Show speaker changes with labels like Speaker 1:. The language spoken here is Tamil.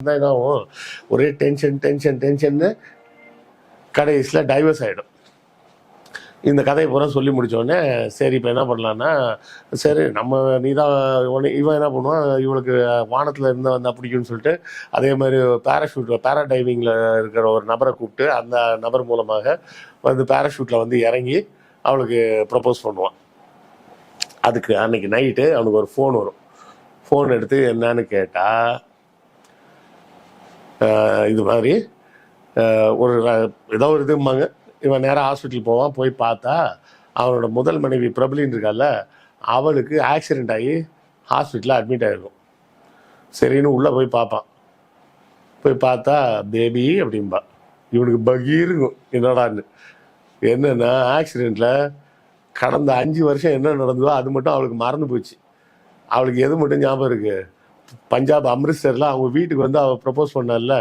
Speaker 1: தான் இதாகும் ஒரே டென்ஷன் டென்ஷன் டென்ஷன்னு கடைசியில் டைவர்ஸ் ஆகிடும் இந்த கதையை பூரா சொல்லி முடித்தோடனே சரி இப்போ என்ன பண்ணலான்னா சரி நம்ம நீ தான் உடனே இவன் என்ன பண்ணுவான்? இவளுக்கு வானத்தில் இருந்தால் வந்தால் பிடிக்கும்னு சொல்லிட்டு அதே மாதிரி பேராஷூட் பேராடைவிங்கில் இருக்கிற ஒரு நபரை கூப்பிட்டு அந்த நபர் மூலமாக வந்து பேராஷூட்டில் வந்து இறங்கி அவளுக்கு ப்ரப்போஸ் பண்ணுவான். அதுக்கு அன்னைக்கு நைட்டு அவனுக்கு ஒரு ஃபோன் வரும். ஃபோன் எடுத்து என்னன்னு கேட்டால் இது மாதிரி. ஒரு ஏதோ ஒரு இதும்பாங்க. இவன் நேராக ஹாஸ்பிட்டல் போவான் போய் பார்த்தா அவனோட முதல் மனைவி பிரபலின் இருக்கால அவளுக்கு ஆக்சிடென்ட் ஆகி ஹாஸ்பிட்டலில் அட்மிட் ஆகிருக்கும் சரின்னு உள்ளே போய் பார்ப்பான். போய் பார்த்தா பேபி அப்படிம்பா. இவனுக்கு பகீருக்கும் என்னடான்னு. என்னென்னா ஆக்சிடெண்ட்டில் கடந்த அஞ்சு வருஷம் என்ன நடந்ததோ அது மட்டும் அவளுக்கு மறந்து போச்சு. அவளுக்கு எது மட்டும் ஞாபகம் இருக்குது பஞ்சாப் அம்ரித்சரில் அவங்க வீட்டுக்கு வந்து அவள் ப்ரப்போஸ் பண்ணல